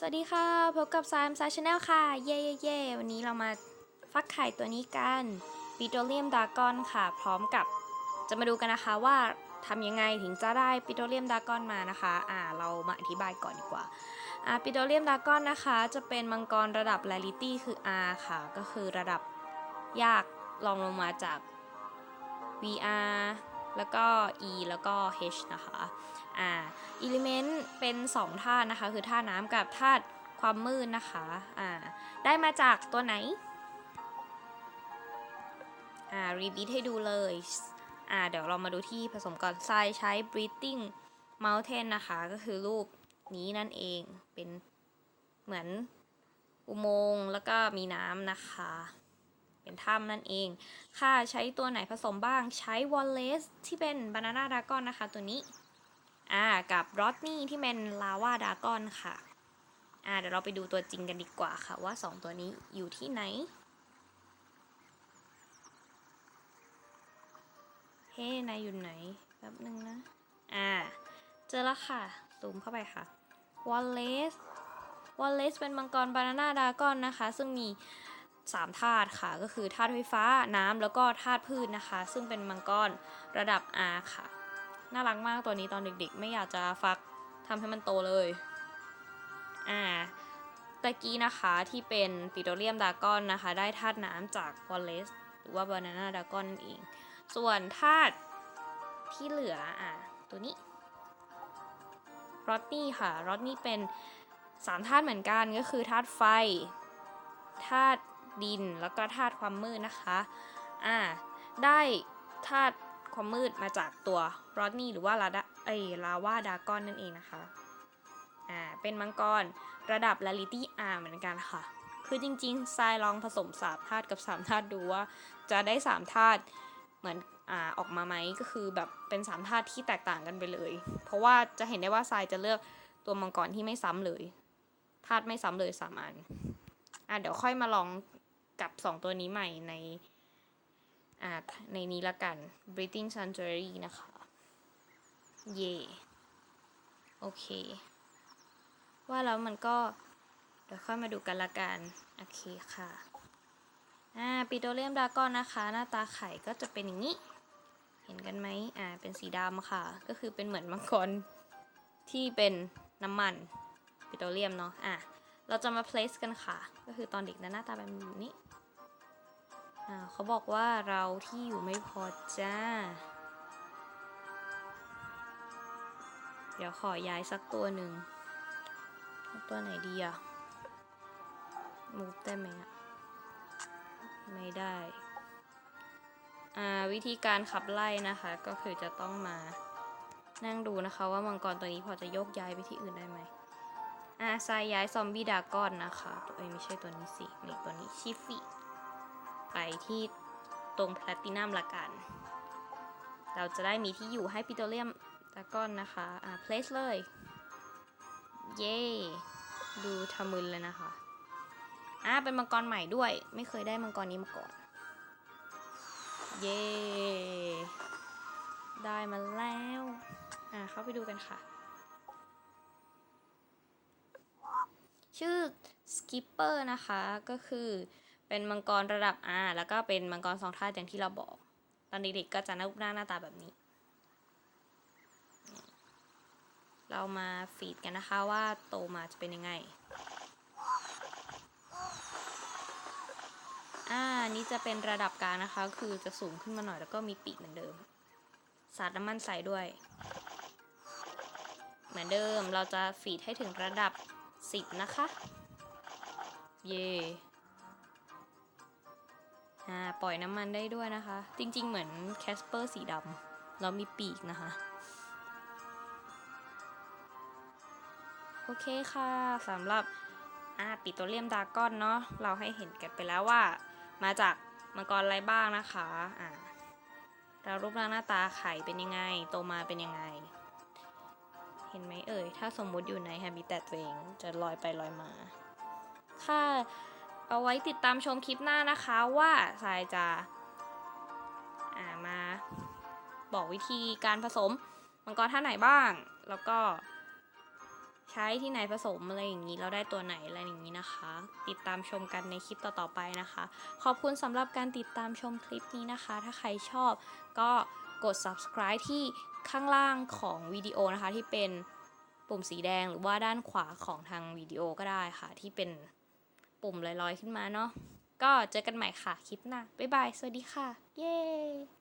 สวัสดีค่ะ พบกับซามซาชาแนลค่ะ เย่เย่เย่วันนี้เรามาฟักไข่ตัวนี้กันปิโตรเลียมดากอนค่ะ พร้อมกับจะมาดูกันนะคะว่าทำยังไงถึงจะได้ปิโตรเลียมดากอนมานะคะ อ่า เรามาอธิบายก่อนดีกว่า อ่าปิโตรเลียมดากอนนะคะ จะเป็นมังกรระดับ rarity คือ R ค่ะ ก็คือระดับยากลองลงมาจาก VR แล้วก็ E แล้วก็ H นะคะอ่าอิเลเมนต์เป็น 2 ธาตุนะคะ คือธาตุน้ำกับธาตุความมืดนะคะอ่าได้มาจากตัวไหนอ่ารีบีทให้ดูเลยอ่าเดี๋ยวเรามาดูที่ผสมก่อนทรายใช้ breathing mountain นะคะ ก็คือรูปนี้นั่นเองเป็นเหมือนอุโมงค์แล้วก็มีน้ำนะคะ เป็นถ้ำนั่นเอง ค่ะใช้ตัวไหนผสมบ้างใช้ Wallace ที่เป็น Banana Dragon นะคะตัวนี้อ่ากับรอดนี่ที่เป็นลาวาดากอนค่ะอ่าเดี๋ยวเราไปดูตัวจริงกันดีกว่าค่ะว่า 2 ตัวนี้อยู่ที่ไหนเฮ้นายอยู่ไหนแป๊บนึงนะอ่าเจอแล้วค่ะซูมเข้าไปค่ะวอลเลสวอลเลสเป็นมังกรบานาน่าดากอนนะคะ ซึ่งมี 3ธาตุค่ะ ก็คือธาตุไฟฟ้าน้ำแล้วก็ธาตุพืชนะคะ ซึ่งเป็นมังกรระดับ R ค่ะ น่ารักมากตัวนี้ตอนเด็กๆ ไม่อยากจะฟักทำให้มันโตเลยอ่าตะกี้นะคะที่เป็นปิโตรเลียมดากอนนะคะ ได้ธาตุน้ำจากวอลเลสหรือว่าบานาน่าดากอนนั่นเอง ส่วนธาตุที่เหลืออะตัวนี้รอดนี่ค่ะรอดนี่เป็นสามธาตุเหมือนกันก็คือธาตุไฟธาตุ ดินแล้วก็ธาตุความมืดนะคะอ่าได้ธาตุความมืดมาจากตัวรอดนี่หรือว่าลาดาเอลาวาดากอนนั่นเองนะคะอ่าเป็นมังกรระดับ rarity R เหมือนกันค่ะ คือจริงๆทรายลองผสมสามธาตุกับสามธาตุดูว่าจะได้สามธาตุเหมือนอ่าออกมาไหมก็คือแบบเป็นสามธาตุที่แตกต่างกันไปเลย เพราะว่าจะเห็นได้ว่าทรายจะเลือกตัวมังกรที่ไม่ซ้ำเลยธาตุไม่ซ้ำเลยสามอันอ่าเดี๋ยวค่อยมาลอง กับสองตัวนี้ใหม่ในอ่าในนี้ละกัน breathing sanctuary นะคะ เย่โอเค ว่าแล้วมันก็ เดี๋ยวค่อยมาดูกันละกัน โอเคค่ะอ่าปิโตรเลียมดากอนนะคะ หน้าตาไข่ก็จะเป็นอย่างนี้ เห็นกันไหมอ่าเป็นสีดำค่ะ ก็คือเป็นเหมือนมังกรที่เป็นน้ำมันปิโตรเลียมเนาะอะเราจะมา place กันค่ะ ก็คือตอนเด็กนะหน้าตาแบบนี้ เขาบอกว่าเราที่อยู่ไม่พอจ้า เดี๋ยวขอย้ายสักตัวหนึ่ง ตัวไหนดีอะมูฟได้ไหมอะไม่ได้อ่าวิธีการขับไล่นะคะ ก็คือจะต้องมานั่งดูนะคะว่ามังกรตัวนี้พอจะโยกย้ายไปที่อื่นได้ไหมอ่าทรายย้ายซอมบี้ดากอนนะคะ ตัวเอ้ไม่ใช่ตัวนี้สิ นี่ตัวนี้ชิฟฟี่ ไปที่ตรงแพลตตินัมละกัน เราจะได้มีที่อยู่ให้ปิโตรเลียมดากอนนะคะ อ่า place เลย เย้ดูทะมึนเลยนะคะ อ่า เป็นมังกรใหม่ด้วย ไม่เคยได้มังกรนี้มาก่อน เย้ได้มาแล้ว อ่า เข้าไปดูกันค่ะ ชื่อ Skipper นะคะ ก็คือ เป็นมังกรระดับ R แล้วก็เป็นมังกรสองธาตุอย่างที่เราบอก ตอนเด็กๆก็จะหน้าหน้าหน้าตาแบบนี้ เรามาฟีดกันนะคะว่าโตมาจะเป็นยังไง อ่านี่จะเป็นระดับกลางนะคะ คือจะสูงขึ้นมาหน่อยแล้วก็มีปีกเหมือนเดิม สาดน้ำมันใส่ด้วย เหมือนเดิมเราจะฟีดให้ถึงระดับ 10 นะคะ เย่ อ่าปล่อยน้ำมันได้ด้วยนะคะ จริง ๆ เหมือนแคสเปอร์สีดำแล้วมีปีกนะคะ โอเคค่ะสำหรับอ่าปิโตรเลียมดากอนเนาะเราให้เห็นกันไปแล้วว่า มาจากมังกรอะไรบ้างนะคะอ่าแล้วรูปร่างหน้าตาไข่เป็นยังไง โตมาเป็นยังไง เห็นไหมเอ่ย ถ้าสมมุติอยู่ในแฮบิ t ตตัวเองจะลอยไปลอยมา ค่ะ เอาไว้ติดตามชมคลิปหน้านะคะว่าสายจะามาบอกวิธีการผสมมังกรท่าไหนบ้าง แล้วก็ใช้ที่ไหนผสมอะไรอย่างนี้แล้วได้ตัวไหนอะไรอย่างนี้นะคะ ติดตามชมกันในคลิปต่อๆไปนะคะ ขอบคุณสำหรับการติดตามชมคลิปนี้นะคะ ถ้าใครชอบก็กด subscribe ที่ข้างล่างของวิดีโอนะคะที่เป็นปุ่มสีแดงหรือว่าด้านขวาของทางวิดีโอก็ได้ค่ะที่เป็น ปุ่มลอยๆขึ้นมาเนาะก็เจอกันใหม่ค่ะคลิปหน้าบ๊ายบายสวัสดีค่ะ เย้